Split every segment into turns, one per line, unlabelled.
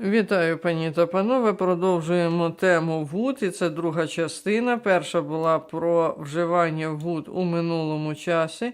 Вітаю, пані та панове. Продовжуємо тему вуд, і це друга частина. Перша була про вживання вуд у минулому часі.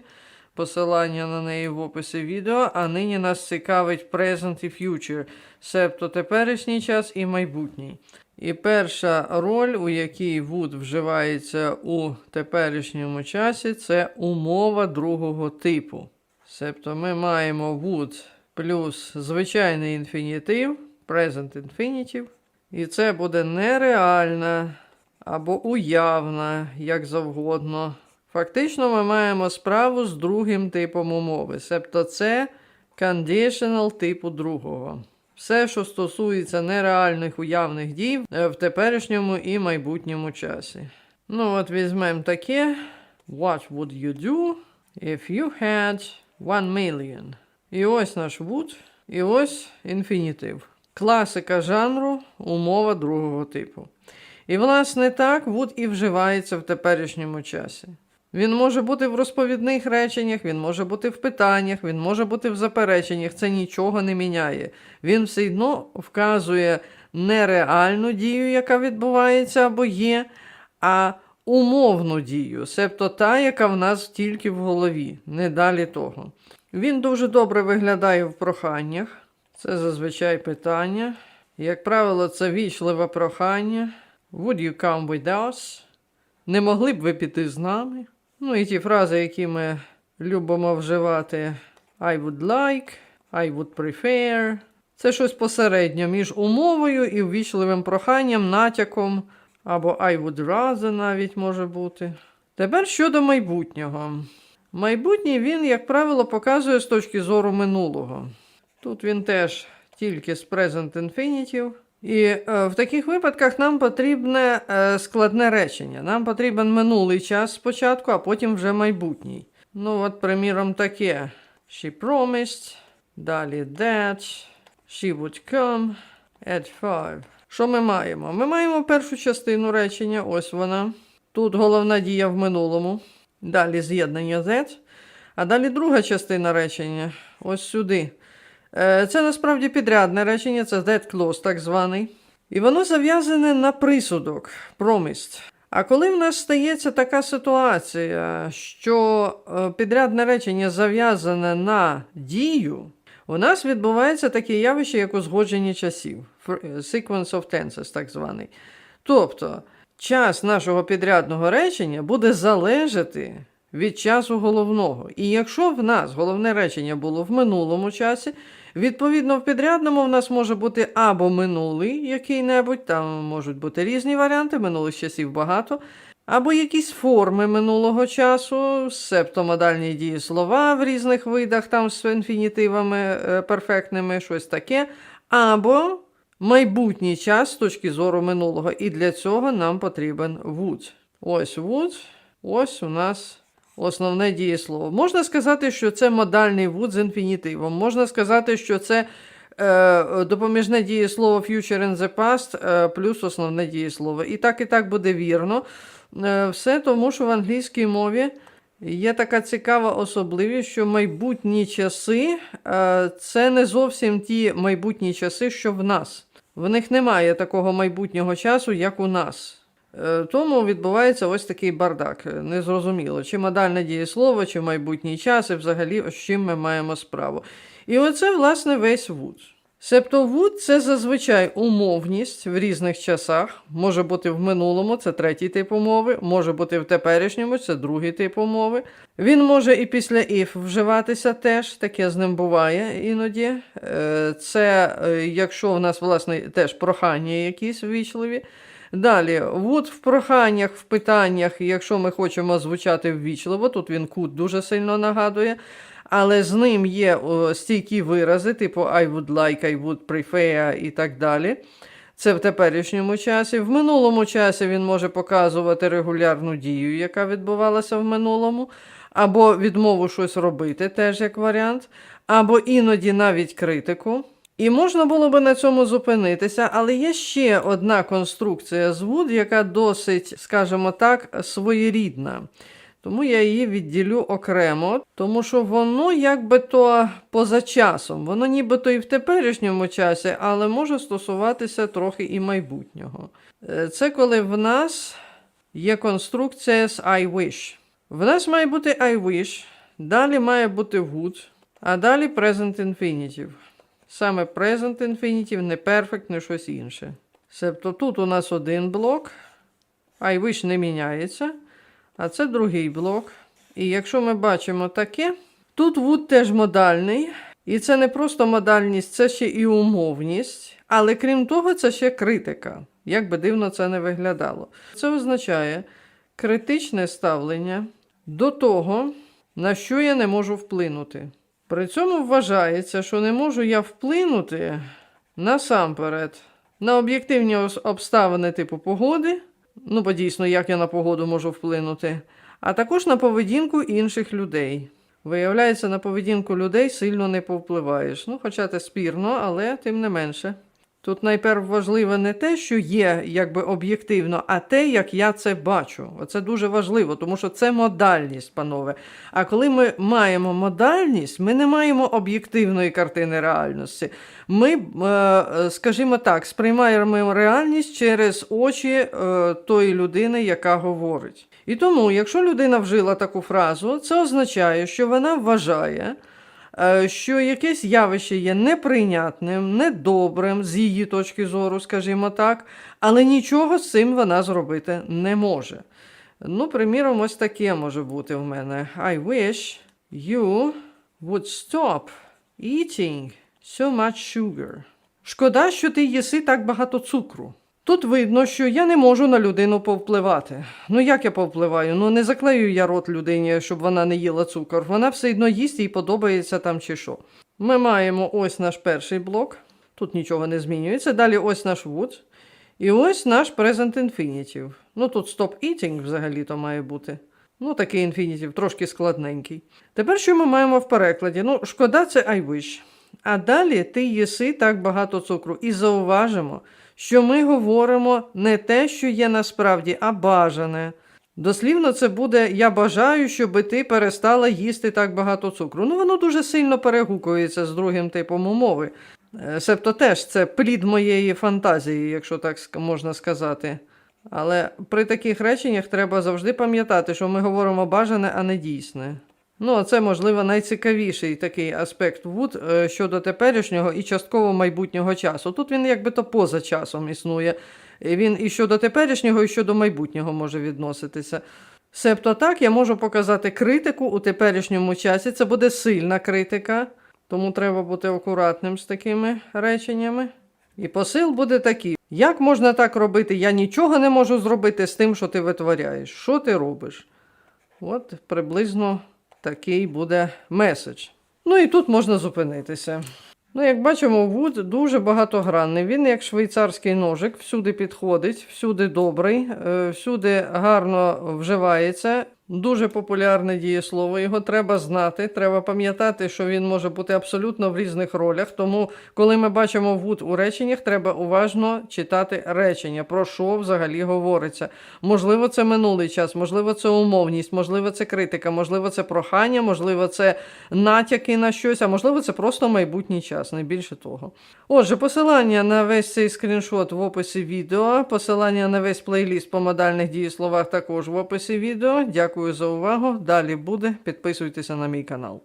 Посилання на неї в описі відео. А нині нас цікавить present і future, себто теперішній час і майбутній. І перша роль, у якій would вживається у теперішньому часі, це умова другого типу. Себто ми маємо would плюс звичайний інфінітив, present infinitive, і це буде нереальна або уявна, як завгодно. Фактично, ми маємо справу з другим типом умови, себто це conditional типу другого. Все, що стосується нереальних уявних дій е, в теперішньому і майбутньому часі. Ну, от візьмемо таке. What would you do if you had one million? І ось наш would, і ось інфінітив. Класика жанру, умова другого типу. І, власне, так would і вживається в теперішньому часі. Він може бути в розповідних реченнях, він може бути в питаннях, він може бути в запереченнях. Це нічого не міняє. Він все одно вказує не реальну дію, яка відбувається або є, а умовну дію, себто та, яка в нас тільки в голові, не далі того. Він дуже добре виглядає в проханнях. Це зазвичай питання. Як правило, це вічливе прохання. Would you come with us? Не могли б ви піти з нами? Ну і ті фрази, які ми любимо вживати: I would like, I would prefer. Це щось посередньо між умовою і ввічливим проханням, натяком, або I would rather навіть може бути. Тепер щодо майбутнього. Майбутнє він, як правило, показує з точки зору минулого. Тут він теж тільки з present infinitive. І е, в таких випадках нам потрібне е, складне речення. Нам потрібен минулий час спочатку, а потім вже майбутній. Ну, от, приміром, таке. She promised, далі that, she would come at five. Що ми маємо? Ми маємо першу частину речення, ось вона. Тут головна дія в минулому. Далі з'єднання that. А далі друга частина речення. Ось сюди. Е, Це насправді підрядне речення, це that clause так званий. І воно зав'язане на присудок, promised. А коли в нас стається така ситуація, що е, підрядне речення зав'язане на дію, у нас відбувається таке явище, як узгодження часів, Fr- sequence of tenses, так званий. Тобто, час нашого підрядного речення буде залежати від часу головного. І якщо в нас головне речення було в минулому часі, відповідно в підрядному в нас може бути або минулий який-небудь, там можуть бути різні варіанти, минулих часів багато, або якісь форми минулого часу, себто модальні дієслова в різних видах, там з інфінітивами е, перфектними, щось таке, або майбутній час з точки зору минулого. І для цього нам потрібен would. Ось would, ось у нас основне дієслово. Можна сказати, що це модальний would з інфінітивом. Можна сказати, що це е, допоміжне дієслово future in the past е, плюс основне дієслово. І так, і так буде вірно. Е, все тому, що в англійській мові є така цікава особливість, що майбутні часи е, це не зовсім ті майбутні часи, що в нас. В них немає такого майбутнього часу, як у нас. Е, Тому відбувається ось такий бардак. Незрозуміло, чи модальне дієслово, чи майбутній час, і взагалі з чим ми маємо справу. І оце, власне, весь вуд. Себто вуд це зазвичай умовність в різних часах, може бути в минулому, це третій тип умови, може бути в теперішньому, це другий тип умови. Він може і після if вживатися теж, таке з ним буває іноді. Е, Це е, якщо в нас, власне, теж прохання якісь ввічливі. Далі, would в проханнях, в питаннях, якщо ми хочемо звучати ввічливо, тут він кут дуже сильно нагадує. Але з ним є о, стійкі вирази, типу I would like, I would prefer і так далі. Це в теперішньому часі. В минулому часі він може показувати регулярну дію, яка відбувалася в минулому, або відмову щось робити, теж як варіант, або іноді навіть критику. І можна було би на цьому зупинитися, але є ще одна конструкція з Wood, яка досить, скажімо так, своєрідна. Тому я її відділю окремо, тому що воно якби то поза часом. Воно нібито і в теперішньому часі, але може стосуватися трохи і майбутнього. Е, Це коли в нас є конструкція з I wish. В нас має бути I wish, далі має бути would, а далі present infinitive. Саме present infinitive, не perfect, не щось інше. Себто тут у нас один блок, I wish не міняється, а це другий блок. І якщо ми бачимо таке, тут would теж модальний, і це не просто модальність, це ще і умовність. Але крім того, це ще критика. Як би дивно це не виглядало. Це означає критичне ставлення до того, на що я не можу вплинути. При цьому вважається, що не можу я вплинути насамперед на об'єктивні обставини типу погоди, ну бо дійсно, як я на погоду можу вплинути, а також на поведінку інших людей. Виявляється, на поведінку людей сильно не повпливаєш. Ну, хоча це спірно, але тим не менше. Тут найперш важливе не те, що є якби об'єктивно, а те, як я це бачу. Оце дуже важливо, тому що це модальність, панове. А коли ми маємо модальність, ми не маємо об'єктивної картини реальності. Ми, е, скажімо так, сприймаємо реальність через очі е, тої людини, яка говорить. І тому, якщо людина вжила таку фразу, це означає, що вона вважає, що якесь явище є неприйнятним, недобрим з її точки зору, скажімо так, але нічого з цим вона зробити не може. Ну, приміром, ось таке може бути в мене. I wish you would stop eating so much sugar. Шкода, що ти їси так багато цукру. Тут видно, що я не можу на людину повпливати. Ну як я повпливаю? Ну не заклею я рот людині, щоб вона не їла цукор. Вона все одно їсть їй подобається там чи що. Ми маємо ось наш перший блок. Тут нічого не змінюється. Далі ось наш would. І ось наш present infinitive. Ну тут stop eating взагалі-то має бути. Ну, такий інфінітів, трошки складненький. Тепер що ми маємо в перекладі? Ну, шкода, це I wish. А далі ти їси так багато цукру. І зауважимо, що ми говоримо не те, що є насправді, а бажане. Дослівно це буде Я бажаю, щоб ти перестала їсти так багато цукру. Ну, воно дуже сильно перегукується з другим типом умови. Е, Себто теж це плід моєї фантазії, якщо так можна сказати. Але при таких реченнях треба завжди пам'ятати, що ми говоримо бажане, а не дійсне. Ну, а це, можливо, найцікавіший такий аспект Вуд е, щодо теперішнього і частково майбутнього часу. Тут він якби то поза часом існує. Він і щодо теперішнього, і щодо майбутнього може відноситися. Себто так, я можу показати критику у теперішньому часі. Це буде сильна критика, тому треба бути акуратним з такими реченнями. І посил буде такий: як можна так робити? Я нічого не можу зробити з тим, що ти витворяєш. Що ти робиш? От приблизно такий буде меседж. Ну і тут можна зупинитися. Ну, як бачимо, Вуд дуже багатогранний. Він як швейцарський ножик, всюди підходить, всюди добрий, е, всюди гарно вживається. Дуже популярне дієслово. Його треба знати. Треба пам'ятати, що він може бути абсолютно в різних ролях. Тому, коли ми бачимо Вуд у реченнях, треба уважно читати речення, про що взагалі говориться. Можливо, це минулий час, можливо, це умовність, можливо, це критика, можливо, це прохання, можливо, це натяки на щось, а можливо, це просто майбутній час, не більше того. Отже, посилання на весь цей скріншот в описі відео, посилання на весь плейліст по модальних дієсловах також в описі відео. Дякую за увагу. Далі буде. Підписуйтеся на мій канал.